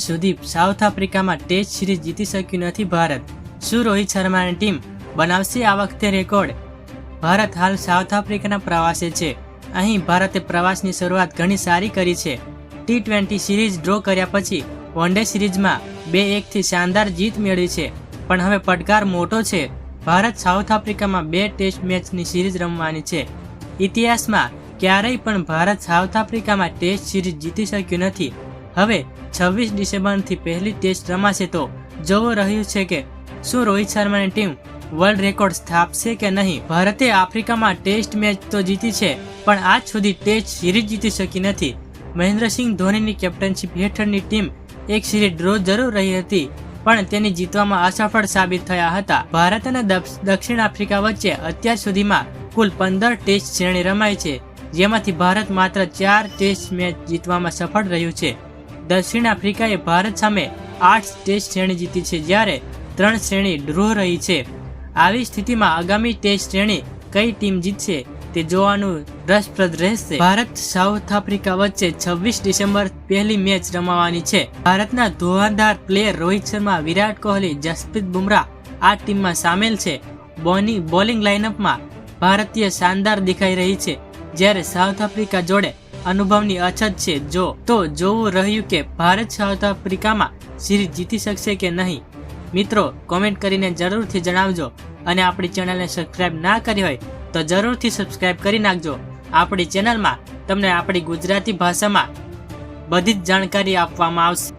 સુધી સાઉથ આફ્રિકામાં test series જીતી શક્યું નથી ભારત. શું રોહિત શર્માની ટીમ બનાવશે આ વખતે રેકોર્ડ? ભારત હાલ સાઉથ આફ્રિકાના પ્રવાસે છે. અહીં ભારતે પ્રવાસની શરૂઆત ઘણી સારી કરી છે. ટી ટ્વેન્ટી સિરીઝ ડ્રો કર્યા પછી વનડે સિરીઝમાં બે એકથી શાનદાર જીત મેળવી છે. પણ હવે પડકાર મોટો છે. ભારત સાઉથ આફ્રિકામાં બે ટેસ્ટ મેચની સિરીઝ રમવાની છે. ઇતિહાસમાં ક્યારેય પણ ભારત સાઉથ આફ્રિકામાં ટેસ્ટ સિરીઝ જીતી શક્યું નથી. હવે છવ્વીસ ડિસેમ્બરથી પહેલી ટેસ્ટ રમાશે તો જોવું રહ્યું છે કે શું રોહિત શર્માની ટીમ વર્લ્ડ રેકોર્ડ સ્થાપશે કે નહીં? ભારતે આફ્રિકામાં ટેસ્ટ મેચ તો જીતી છે, પણ આજ સુધી ટેસ્ટ સિરીઝ જીતી શકી નથી. મહેન્દ્રસિંહ ધોનીની કેપ્ટનશીપ હેઠળની ટીમ એક સિરીઝ ડ્રો જરૂર રહી હતી, પણ તેની જીતવામાં અસફળ સાબિત થયા હતા. ભારત અને દક્ષિણ આફ્રિકા વચ્ચે અત્યાર સુધીમાં કુલ પંદર ટેસ્ટ શ્રેણી રમાઈ છે, જેમાંથી ભારત માત્ર ચાર ટેસ્ટ મેચ જીતવામાં સફળ રહ્યું છે. દક્ષિણ આફ્રિકાએ ભારત સામે આઠ ટેસ્ટ શ્રેણી જીતી છે, જ્યારે ત્રણ શ્રેણી ડ્રો રહી છે. આવી સ્થિતિમાં આગામી ટેસ્ટ શ્રેણી કઈ ટીમ જીતશે તે જોવાનું રસપ્રદ રહેશે. ભારત સાઉથ આફ્રિકા વચ્ચે છવ્વીસ ડિસેમ્બર પહેલી મેચ રમાવાની છે. ભારતના ધોવાધાર પ્લેયર રોહિત શર્મા, વિરાટ કોહલી, જસપ્રીત બુમરાહ આ ટીમમાં સામેલ છે. બોની બોલિંગ લાઇનઅપમાં ભારતીય શાનદાર દેખાઈ રહી છે, જ્યારે સાઉથ આફ્રિકા જોડે અનુભવની અછત છે. જો, તો જોવું રહ્યું કે ભારત સાઉથ આફ્રિકામાં સિરીઝ જીતી શકશે કે નહીં? મિત્રો કોમેન્ટ કરીને જરૂરથી જણાવજો. અને આપણી ચેનલને સબસ્ક્રાઇબ ના કરી હોય, તો જરૂરથી સબસ્ક્રાઇબ કરી નાખજો. આપણી ચેનલમાં તમને આપણી ગુજરાતી ભાષામાં બધી જ જાણકારી આપવામાં આવશે.